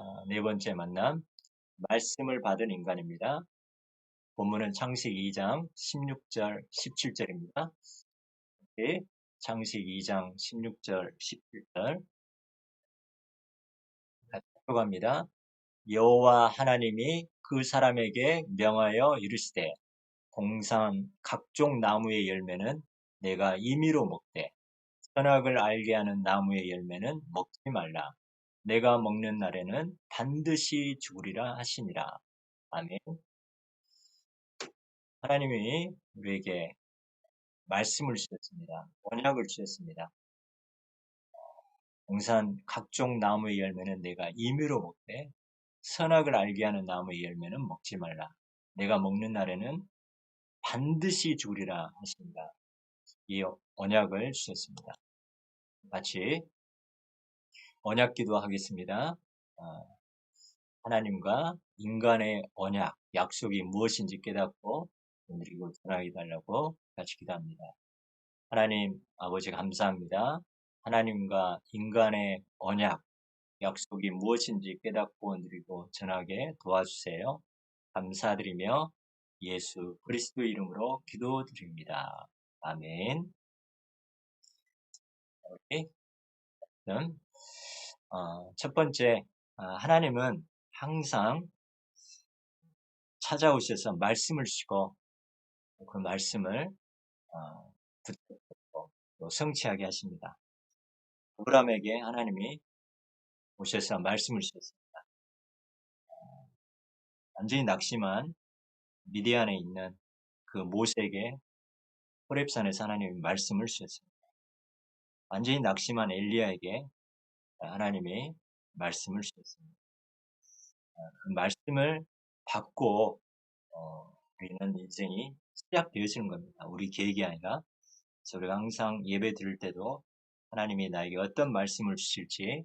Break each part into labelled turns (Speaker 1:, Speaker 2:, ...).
Speaker 1: 어, 네 번째 만남, 말씀을 받은 인간입니다. 본문은 창세기 2장 16절, 17절입니다. 네, 창세기 2장 16절, 17절 같이 들어갑니다. 여호와 하나님이 그 사람에게 명하여 이르시되 동산 각종 나무의 열매는 내가 임의로 먹되 선악을 알게 하는 나무의 열매는 먹지 말라. 내가 먹는 날에는 반드시 죽으리라 하시니라. 아멘. 하나님이 우리에게 말씀을 주셨습니다. 언약을 주셨습니다. 동산 각종 나무의 열매는 내가 임의로 먹되 선악을 알게 하는 나무의 열매는 먹지 말라. 내가 먹는 날에는 반드시 죽으리라 하십니다. 이 언약을 주셨습니다. 같이 언약 기도하겠습니다. 어, 하나님과 인간의 언약, 약속이 무엇인지 깨닫고 그리고 전하게 달라고 같이 기도합니다. 하나님 아버지 감사합니다. 하나님과 인간의 언약, 약속이 무엇인지 깨닫고 누리고 전하게 도와주세요. 감사드리며 예수 그리스도 이름으로 기도드립니다. 아멘. 그럼 어, 첫 번째 어, 하나님은 항상 찾아오셔서 말씀을 주시고 그 말씀을 어, 듣고 또 성취하게 하십니다. 아브라함에게 하나님이 오셔서 말씀을 주셨습니다. 어, 완전히 낙심한 미디안에 있는 그 모세에게 호랩산에서 하나님이 말씀을 주셨습니다. 완전히 낙심한 엘리야에게 하나님이 말씀을 주셨습니다. 어, 그 말씀을 받고 어, 우리는 인생이 시작되어지는 겁니다. 우리 계획이 아니라 우리가 항상 예배 드릴 때도 하나님이 나에게 어떤 말씀을 주실지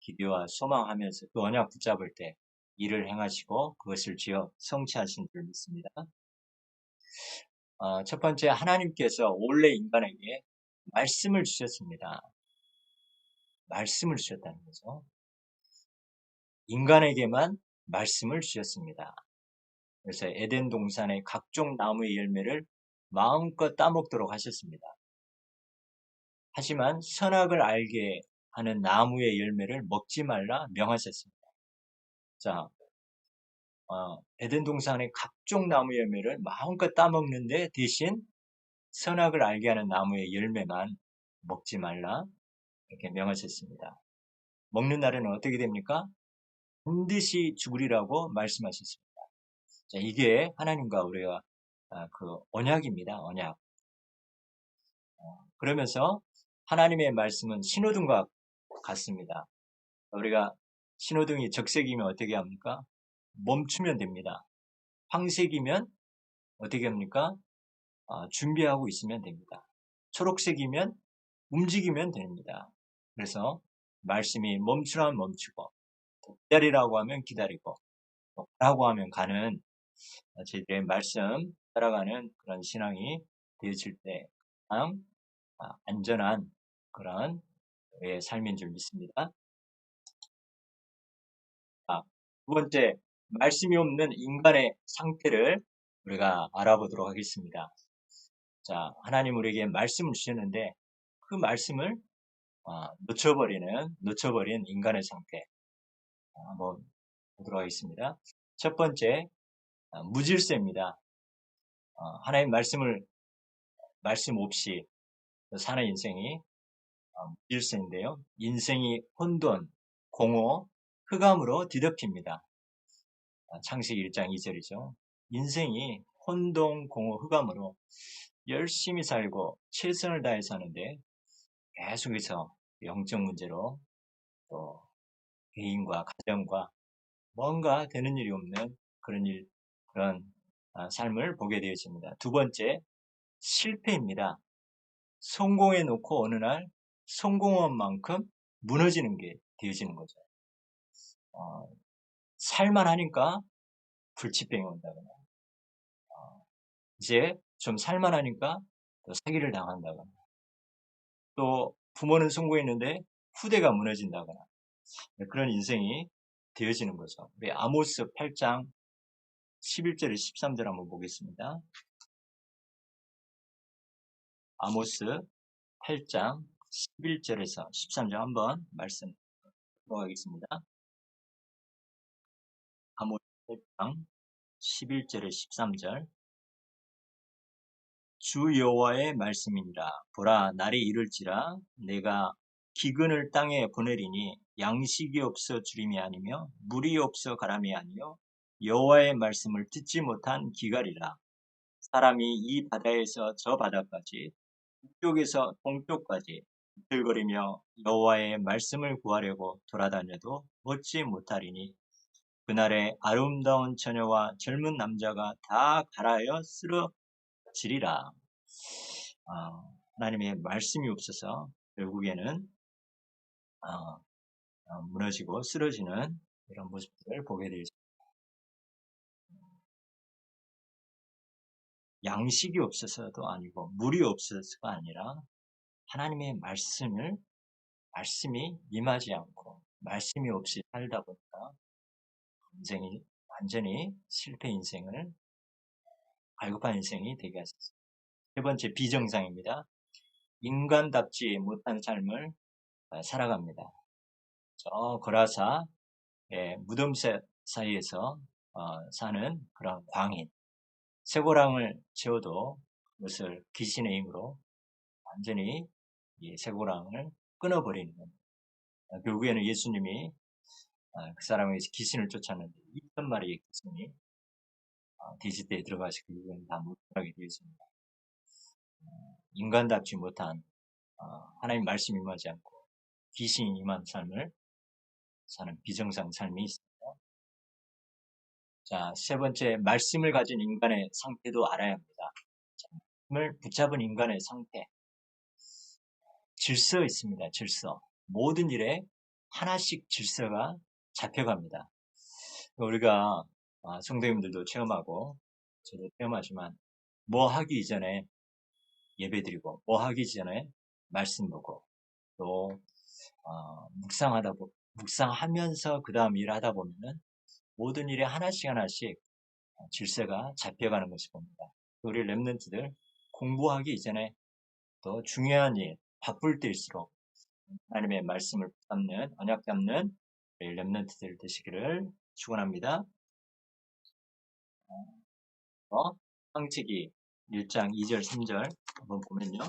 Speaker 1: 기대와 소망하면서 그 언약 붙잡을 때 일을 행하시고 그것을 지어 성취하신 줄 믿습니다. 어, 첫 번째 하나님께서 원래 인간에게 말씀을 주셨습니다. 말씀을 주셨다는 거죠. 인간에게만 말씀을 주셨습니다. 그래서 에덴 동산의 각종 나무의 열매를 마음껏 따먹도록 하셨습니다. 하지만 선악을 알게 하는 나무의 열매를 먹지 말라 명하셨습니다. 자, 어, 에덴 동산의 각종 나무 열매를 마음껏 따먹는데 대신 선악을 알게 하는 나무의 열매만 먹지 말라 이렇게 명하셨습니다. 먹는 날에는 어떻게 됩니까? 반드시 죽으리라고 말씀하셨습니다. 자, 이게 하나님과 우리가 아, 그 언약입니다. 언약. 어, 그러면서 하나님의 말씀은 신호등과 같습니다. 우리가 신호등이 적색이면 어떻게 합니까? 멈추면 됩니다. 황색이면 어떻게 합니까? 아, 준비하고 있으면 됩니다. 초록색이면 움직이면 됩니다. 그래서 말씀이 멈추라면 멈추고 기다리라고 하면 기다리고 가라고 하면 가는 저희들의 말씀 따라가는 그런 신앙이 되어질 때 가장 아, 안전한 그런 삶인 줄 믿습니다. 아, 두 번째, 말씀이 없는 인간의 상태를 우리가 알아보도록 하겠습니다. 자, 하나님 우리에게 말씀을 주셨는데 그 말씀을 어, 놓쳐버리는, 놓쳐버린 인간의 상태. 어, 한번 보도록 하겠습니다. 첫 번째, 어, 무질서입니다. 어, 하나님 말씀을, 말씀 없이 사는 인생이 어, 무질서인데요. 인생이 혼돈, 공허, 흑암으로 뒤덮입니다. 어, 창세기 1장 2절이죠. 인생이 혼돈, 공허, 흑암으로 열심히 살고 최선을 다해 사는데 계속해서 영적 문제로 또 개인과 가정과 뭔가 되는 일이 없는 그런 일, 그런 아, 삶을 보게 되어집니다. 두 번째, 실패입니다. 성공해 놓고 어느 날 성공한 만큼 무너지는 게 되어지는 거죠. 어, 살만 하니까 불치병이 온다거나, 어, 이제 좀 살만 하니까 또 사기를 당한다거나, 또 부모는 성공했는데 후대가 무너진다거나, 그런 인생이 되어지는 거죠. 우리 아모스 8장 11절에 13절 한번 보겠습니다. 아모스 8장 11절에서 13절 한번 말씀 들어가겠습니다. 아모스 8장 11절에 13절 주 여호와의 말씀이니라. 보라 날이 이를지라. 내가 기근을 땅에 보내리니 양식이 없어 주림이 아니며 물이 없어 가람이 아니요 여호와의 말씀을 듣지 못한 기갈이라. 사람이 이 바다에서 저 바다까지 북쪽에서 동쪽까지 들거리며 여호와의 말씀을 구하려고 돌아다녀도 얻지 못하리니 그날에 아름다운 처녀와 젊은 남자가 다 갈아여 쓰러 지리라. 어, 하나님의 말씀이 없어서 결국에는 어, 어, 무너지고 쓰러지는 이런 모습들을 보게 되죠. 양식이 없어서도 아니고 물이 없어서가 아니라 하나님의 말씀을 말씀이 임하지 않고 말씀이 없이 살다 보니까 인생이 완전히 실패 인생을 갈급한 인생이 되게 하셨습니다. 세 번째 비정상입니다. 인간답지 못한 삶을 어, 살아갑니다. 저 거라사 무덤 사이에서 어, 사는 그런 광인 쇠고랑을 채워도 그것을 귀신의 힘으로 완전히 이 쇠고랑을 끊어버리는. 어, 결국에는 예수님이 그 사람에게서 귀신을 쫓았는데 2천 마리의 귀신이 디지대에 들어가서 결국에는 다 못하게 되었습니다. 인간답지 못한 하나님 말씀 임하지 않고 귀신이 임한 삶을 사는 비정상 삶이 있습니다. 자, 세 번째, 말씀을 가진 인간의 상태도 알아야 합니다. 말씀을 붙잡은 인간의 상태. 질서 있습니다. 질서. 모든 일에 하나씩 질서가 잡혀갑니다. 우리가 아, 성도님들도 체험하고 저도 체험하지만 뭐 하기 이전에 예배드리고 뭐 하기 전에 말씀 보고 또 어, 묵상하다 보 묵상하면서 그 다음 일을 하다 보면은 모든 일에 하나씩 하나씩 질서가 잡혀가는 것을 봅니다. 우리 랩런트들 공부하기 이전에 또 중요한 일, 바쁠 때일수록 하나님의 말씀을 잡는, 언약 우리 랩런트들 되시기를 축원합니다. 어, 황치기 1장 2절 3절 한번 보면요.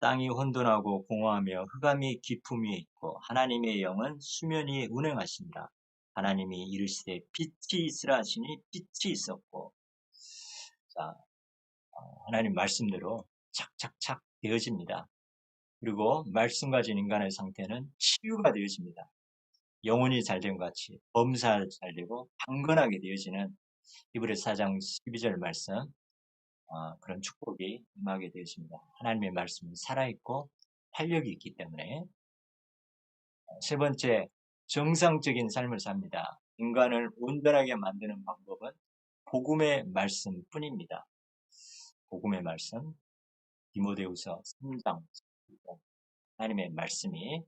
Speaker 1: 땅이 혼돈하고 공허하며 흑암이 기품이 있고 하나님의 영은 수면이 운행하신다. 하나님이 이르시되 빛이 있으라 하시니 빛이 있었고 자 어, 하나님 말씀대로 착착착 되어집니다. 그리고 말씀 가진 인간의 상태는 치유가 되어집니다. 영혼이 잘된 것 같이 범사 잘 되고 강건하게 되어지는 이브레 4장 12절 말씀 어, 그런 축복이 임하게 되었습니다. 하나님의 말씀은 살아있고 활력이 있기 때문에 어, 세 번째 정상적인 삶을 삽니다. 인간을 온전하게 만드는 방법은 복음의 말씀뿐입니다. 복음의 말씀 디모데후서 3장 하나님의 말씀이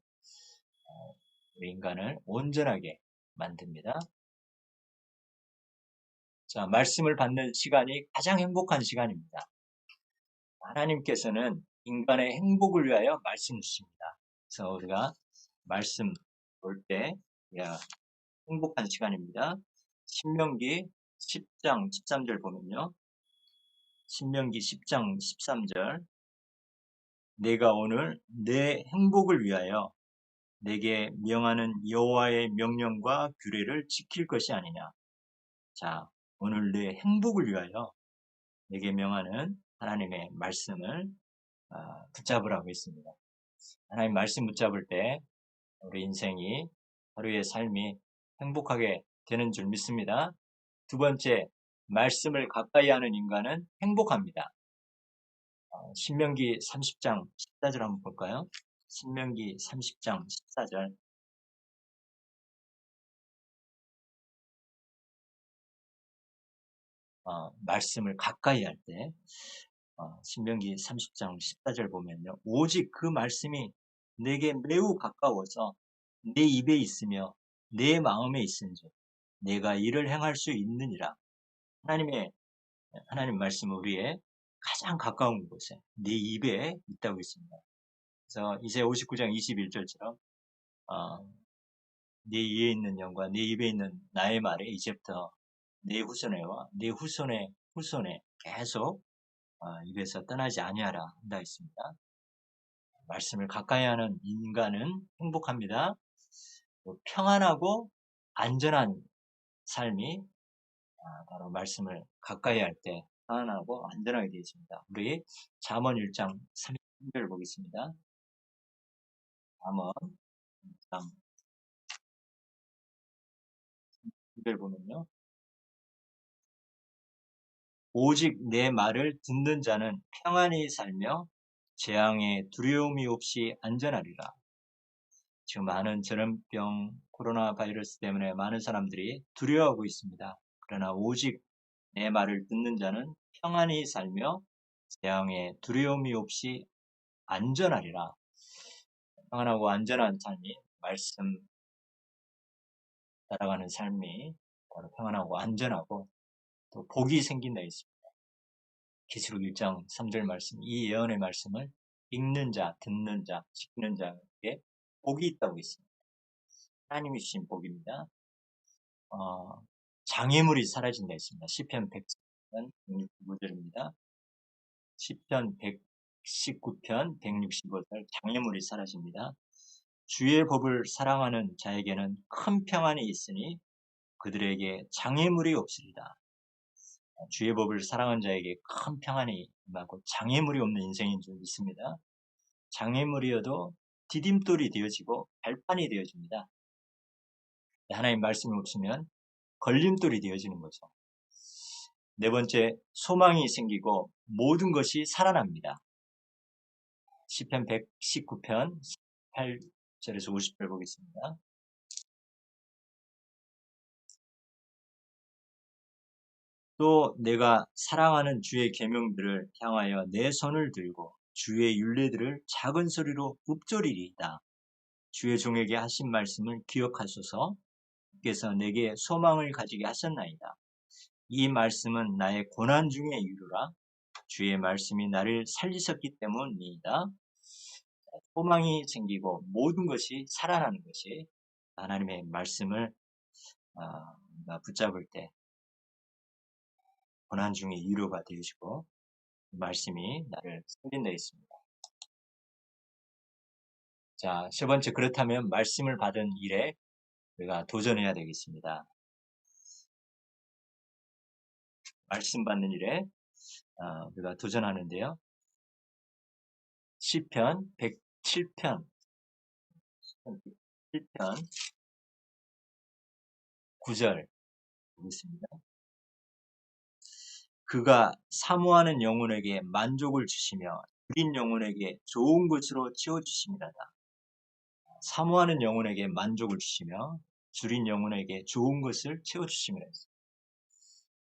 Speaker 1: 어, 인간을 온전하게 만듭니다. 자, 말씀을 받는 시간이 가장 행복한 시간입니다. 하나님께서는 인간의 행복을 위하여 말씀 주십니다. 그래서 우리가 말씀 볼때 행복한 시간입니다. 신명기 10장 13절 보면요. 신명기 10장 13절 내가 오늘 내 행복을 위하여 내게 명하는 여호와의 명령과 규례를 지킬 것이 아니냐. 자, 오늘 내 행복을 위하여 내게 명하는 하나님의 말씀을 아, 붙잡으라고 했습니다. 하나님 말씀 붙잡을 때 우리 인생이 하루의 삶이 행복하게 되는 줄 믿습니다. 두 번째, 말씀을 가까이 하는 인간은 행복합니다. 어, 신명기 30장 14절 한번 볼까요? 신명기 30장 14절 어, 말씀을 가까이 할 때, 어, 신명기 30장 14절 보면요. 오직 그 말씀이 내게 매우 가까워서 내 입에 있으며 내 마음에 있은지 내가 이를 행할 수 있느니라. 하나님의 하나님 말씀 우리의 가장 가까운 곳에 내 입에 있다고 있습니다. 그래서 이제 59장 21절처럼 어, 내 이에 있는 영과 내 입에 있는 나의 말에 이제부터 내 후손에와 내 후손의 후손에 계속 어, 입에서 떠나지 아니하라 한다 했습니다. 말씀을 가까이 하는 인간은 행복합니다. 평안하고 안전한 삶이 아, 바로 말씀을 가까이 할 때 편안하고 안전하게 되어 있습니다. 우리 잠언 1장 3절을 보겠습니다. 잠언 1장 3절 보면요. 오직 내 말을 듣는 자는 평안히 살며 재앙에 두려움이 없이 안전하리라. 지금 많은 전염병, 코로나 바이러스 때문에 많은 사람들이 두려워하고 있습니다. 그러나 오직 내 말을 듣는 자는 평안히 살며 재앙에 두려움이 없이 안전하리라. 평안하고 안전한 삶이 말씀 따라가는 삶이 바로 평안하고 안전하고 또 복이 생긴다 했습니다. 기술록 1장 3절 말씀, 이 예언의 말씀을 읽는 자, 듣는 자, 지키는 자에게 복이 있다고 했습니다. 하나님이 주신 복입니다. 어, 장애물이 사라진다 했습니다. 10편 119편 165절입니다. 10편 119편 165절 장애물이 사라집니다. 주의 법을 사랑하는 자에게는 큰 평안이 있으니 그들에게 장애물이 없으리다. 주의 법을 사랑하는 자에게 큰 평안이 임하고 장애물이 없는 인생인 줄 믿습니다. 장애물이어도 디딤돌이 되어지고 발판이 되어집니다. 하나님 말씀이 없으면 걸림돌이 되어지는 거죠. 네 번째, 소망이 생기고 모든 것이 살아납니다. 10편 119편 8절에서 50절 보겠습니다. 또 내가 사랑하는 주의 계명들을 향하여 내 손을 들고 주의 윤례들을 작은 소리로 읊조리리이다. 주의 종에게 하신 말씀을 기억하소서 주께서 내게 소망을 가지게 하셨나이다. 이 말씀은 나의 고난 중에 이루라. 주의 말씀이 나를 살리셨기 때문이다. 소망이 생기고 모든 것이 살아나는 것이 하나님의 말씀을 어, 붙잡을 때 고난 중에 위로가 되어지고 말씀이 나를 살린다 했습니다. 자, 세 번째 그렇다면 말씀을 받은 일에 우리가 도전해야 되겠습니다. 말씀 받는 일에 어, 우리가 도전하는데요. 시편 107편 107편 9절 보겠습니다. 그가 사모하는 영혼에게 만족을 주시며 줄인 영혼에게 좋은 것으로 채워주십니다. 사모하는 영혼에게 만족을 주시며 줄인 영혼에게 좋은 것을 채워주시며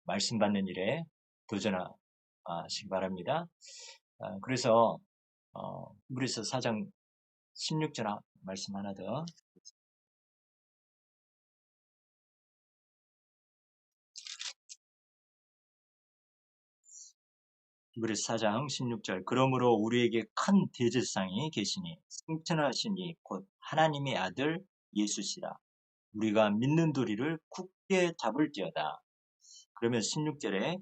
Speaker 1: 말씀 받는 일에 도전하 시기 바랍니다. 아, 그래서 어, 히브리서 4장 16절 말씀 하나 더. 히브리서 4장 16절 그러므로 우리에게 큰 대제상이 계시니 승천하시니 곧 하나님의 아들 예수시라. 우리가 믿는 도리를 굳게 잡을지어다. 그러면 16절에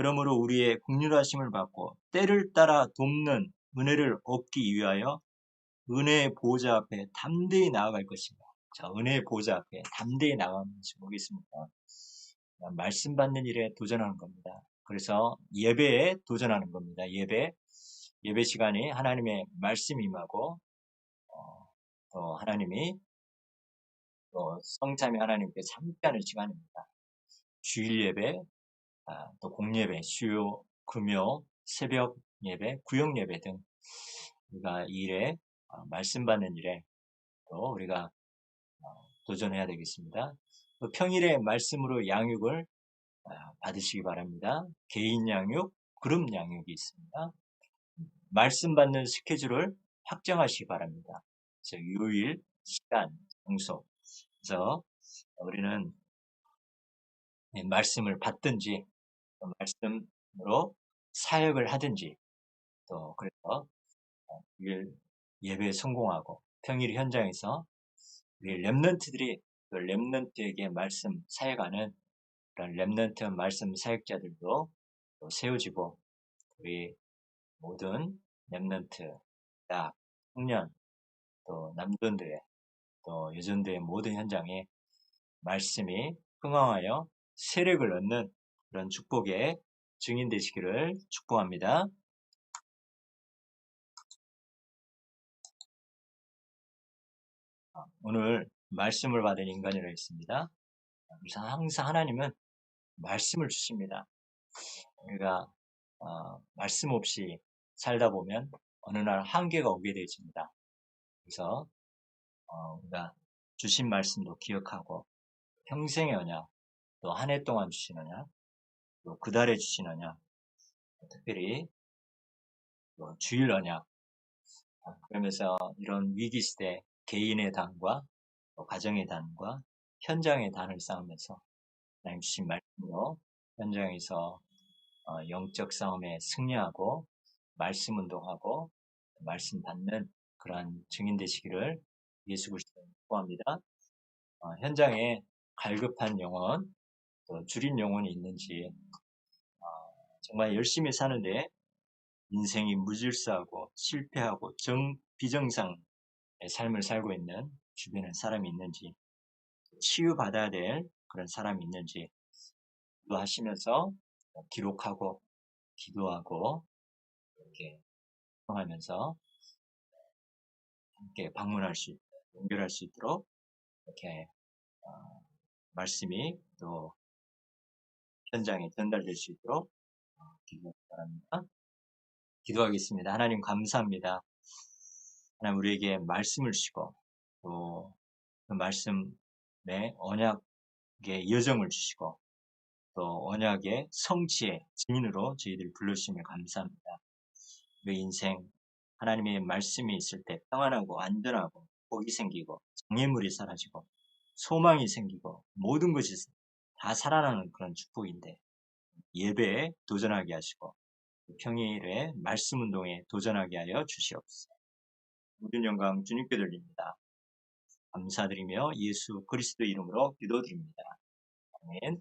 Speaker 1: 그러므로 우리의 국률하심을 받고 때를 따라 돕는 은혜를 얻기 위하여 은혜의 보좌 앞에 담대히 나아갈 것입니다. 자, 은혜의 보좌 앞에 담대히 나가면서 보겠습니다. 말씀 받는 일에 도전하는 겁니다. 그래서 예배에 도전하는 겁니다. 예배. 예배 시간이 하나님의 말씀 임하고, 어, 또 하나님이 또 성참이 하나님께 함께하는 시간입니다. 주일 예배, 아, 또 공예배, 주요 금요, 새벽 예배, 구역 예배 등 우리가 일에 어, 말씀 받는 일에 또 우리가 어, 도전해야 되겠습니다. 평일에 말씀으로 양육을 아, 받으시기 바랍니다. 개인 양육, 그룹 양육이 있습니다. 말씀 받는 스케줄을 확정하시기 바랍니다. 요일, 시간, 공소. 그래서 우리는 말씀을 받든지 말씀으로 사역을 하든지 또 그래서 예배에 성공하고 평일 현장에서 우리 랩런트들이 그 랩런트에게 말씀 사역하는 그런 랩런트 말씀 사역자들도 세워지고 우리 모든 랩런트, 약, 청년, 또 남전들의 또 여전들의 모든 현장에 말씀이 흥황하여 세력을 얻는 그런 축복의 증인 되시기를 축복합니다. 오늘 말씀을 받은 인간이라 했습니다. 그래서 항상 하나님은 말씀을 주십니다. 우리가 어, 말씀 없이 살다 보면 어느 날 한계가 오게 되어집니다. 그래서 어, 우리가 주신 말씀도 기억하고 평생의 언약, 또 한 해 동안 주신 언약, 또 그달에 주신 언약, 특별히 주일 언약, 그러면서 이런 위기 시대 개인의 단과 가정의 단과 현장의 단을 쌓으면서 하나님 주신 말씀으로 현장에서 어, 영적 싸움에 승리하고 말씀 운동하고 말씀 받는 그러한 증인 되시기를 예수 그리스도 구합니다. 어, 현장에 갈급한 영혼, 또 줄인 영혼이 있는지 어, 정말 열심히 사는데 인생이 무질서하고 실패하고 정 비정상의 삶을 살고 있는 주변에 사람이 있는지 치유받아야 될 그런 사람이 있는지 하시면서 기록하고 기도하고 이렇게 하면서 함께 방문할 수 있도록 연결할 수 있도록 이렇게 어, 말씀이 또 현장에 전달될 수 있도록 어, 기도하기 바랍니다. 기도하겠습니다. 하나님 감사합니다. 하나님 우리에게 말씀을 주시고 또 그 말씀에 언약의 여정을 주시고 또 언약의 성취의 증인으로 저희들 불러주시며 감사합니다. 우리 인생 하나님의 말씀이 있을 때 평안하고 안전하고 복이 생기고 장애물이 사라지고 소망이 생기고 모든 것이 다 살아나는 그런 축복인데 예배에 도전하게 하시고 평일에 말씀 운동에 도전하게 하여 주시옵소서. 모든 영광 주님께 돌립니다. 감사드리며 예수 그리스도 이름으로 기도드립니다. 아멘.